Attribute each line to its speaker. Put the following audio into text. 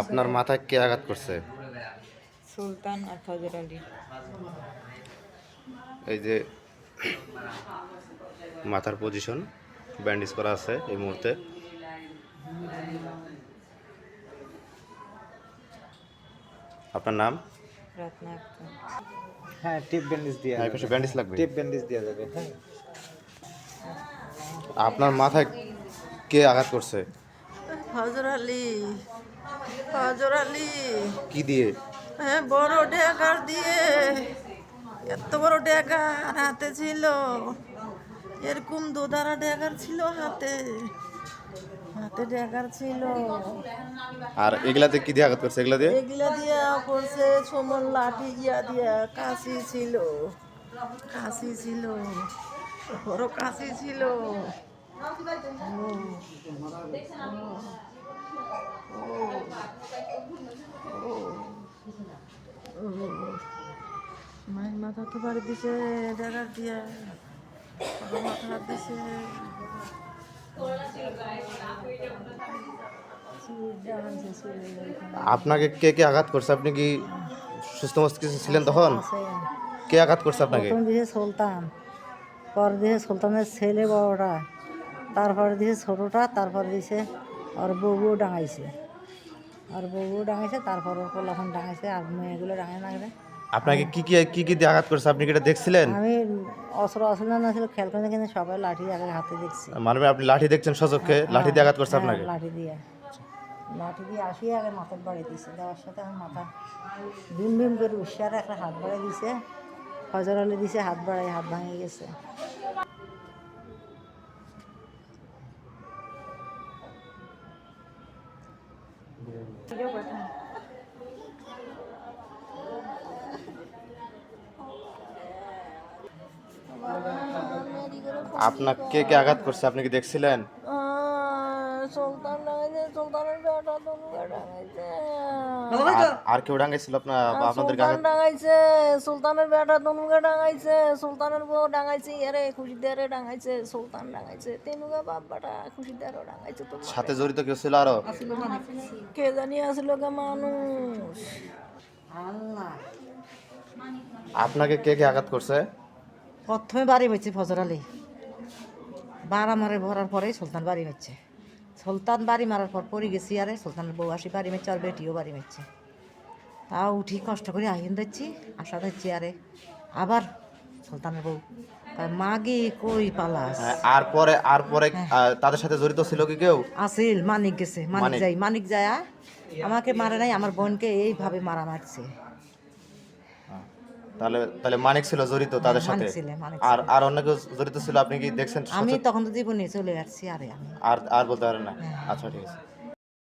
Speaker 1: আপনার মাথায় কে আঘাত করছে?
Speaker 2: সুলতান আর ফজর আলী।
Speaker 1: এই যে মাথার পজিশন ব্যান্ডেজ করা আছে এই মুহূর্তে। আপনার নাম?
Speaker 3: হ্যাঁ টিপ ব্যান্ডেজ দিয়ে
Speaker 1: পাশে ব্যান্ডেজ লাগবে।
Speaker 3: টিপ ব্যান্ডেজ দেওয়া যাবে হ্যাঁ।
Speaker 1: আপনার মাথায় কে আঘাত করছে?
Speaker 2: ফজর আলী। ফজর আলী
Speaker 1: কি দিয়ে?
Speaker 2: হ্যাঁ বড় ডেকার দিয়ে। এত বড় ডেকার হাতে ছিল। এরকম দুধারা ডেকার ছিল হাতে। হাতে ডেকার ছিল।
Speaker 1: আর এগুলাতে কি দিয়ে আঘাত করছে? এগুলা দিয়ে?
Speaker 2: এগুলা দিয়া করছে সমন লাঠি গিয়া দিয়া কাশি ছিল। কাশি ছিল। বড় কাশি ছিল। মায়ের মাথা তো বাড়ি দিছে জায়গা দিয়া। মাথা দিছে।
Speaker 1: আপনাকে কে কে আঘাত করছে? আপনি কি সুস্থ মস্তিষ্ক ছিলেন তখন? কে আঘাত করছে আপনাকে?
Speaker 4: দিছে সুলতান পর দিয়ে সুলতানের ছেলে বড়টা তারপরে দিছে ছোটটা তারপর দিছে ওর বউও ডাঙাইছে। আর বউও ডাঙাইছে তারপর ওর পোলাখন ডাঙাইছে আর মেয়েগুলো ডাঙাই না
Speaker 1: আপনাকে কি কি কি কি আঘাত করছে? আপনি কি এটা দেখছিলেন?
Speaker 4: আমি অস্ত্র অস্ত্র না ছিল খেয়াল করে কিন্তু সবাই লাঠি আগে হাতে দেখছি।
Speaker 1: মানে আপনি লাঠি দেখছেন সচক্ষে লাঠি দিয়ে আঘাত করছে
Speaker 4: হ্যাঁ,
Speaker 1: আপনাকে?
Speaker 4: লাঠি দিয়ে। লাঠি দিয়ে আসিয়ে আগে মাথার বাড়ি দিছে। দেওয়ার সাথে আমার মাথা ভিম ভিম করে উৎসারে একটা হাত বাড়াই দিছে। ফজর আলী দিছে হাত বাড়াই হাত ভাঙে গেছে।
Speaker 1: আপনাকে কে কে আঘাত করছে আপনি কি দেখছিলেন
Speaker 2: সুলতান ডাঙাইছে সুলতানের বেটা তনুকে ডাঙাইছে
Speaker 1: আর- কেউ ডাঙ্গাইছিল আপনার আপনাদেরকে
Speaker 2: সুলতান
Speaker 1: আঘাত
Speaker 2: ডাঙাইছে সুলতানের বেটা তনুকে ডাঙাইছে সুলতানের বউ ডাঙাইছে এরে খুশিদারে ডাঙাইছে সুলতান ডাঙাইছে তেনুকে বাপ বেটা খুশিদারও ডাঙাইছে তো
Speaker 1: সাথে জড়িত কেউ ছিল আরও
Speaker 2: কে জানি আসলো কে মানুষ
Speaker 4: আল্লাহ
Speaker 1: আপনাকে কে কে আঘাত করছে
Speaker 4: প্রথমে বাড়ি হচ্ছে ফজর আলী বাড়া মারে ভরার পরেই সুলতান বাড়ি হচ্ছে সুলতান বাড়ি মারার পর পরে গেছি আরে। সুলতানের বউ আসি বাড়ি মেচ্ছে আর বেটিও বাড়ি মেচ্ছে তাও উঠি কষ্ট করে আহিন দিচ্ছি আশা দিচ্ছি আরে। আবার সুলতানের বউ। মাগি কই পালাস?
Speaker 1: হ্যাঁ, আর পরে আর পরে তাদের সাথে জড়িত ছিল কি কেউ?
Speaker 4: আসিল মানিক গেছে মানিক
Speaker 1: মানিক।
Speaker 4: যাই মানিক যায় আমাকে মারে নাই আমার বোনকে এইভাবে মারা মারছে।
Speaker 1: তাহলে তাহলে মানিক ছিল জড়িত তাদের সাথে? আর আর অন্য কেউ জড়িত ছিল? আপনি কি দেখছেন
Speaker 4: আমি তখন তো জীবনে চলে আসছি আরে আমি
Speaker 1: আর আর বলতে পারেন না? আচ্ছা ঠিক আছে।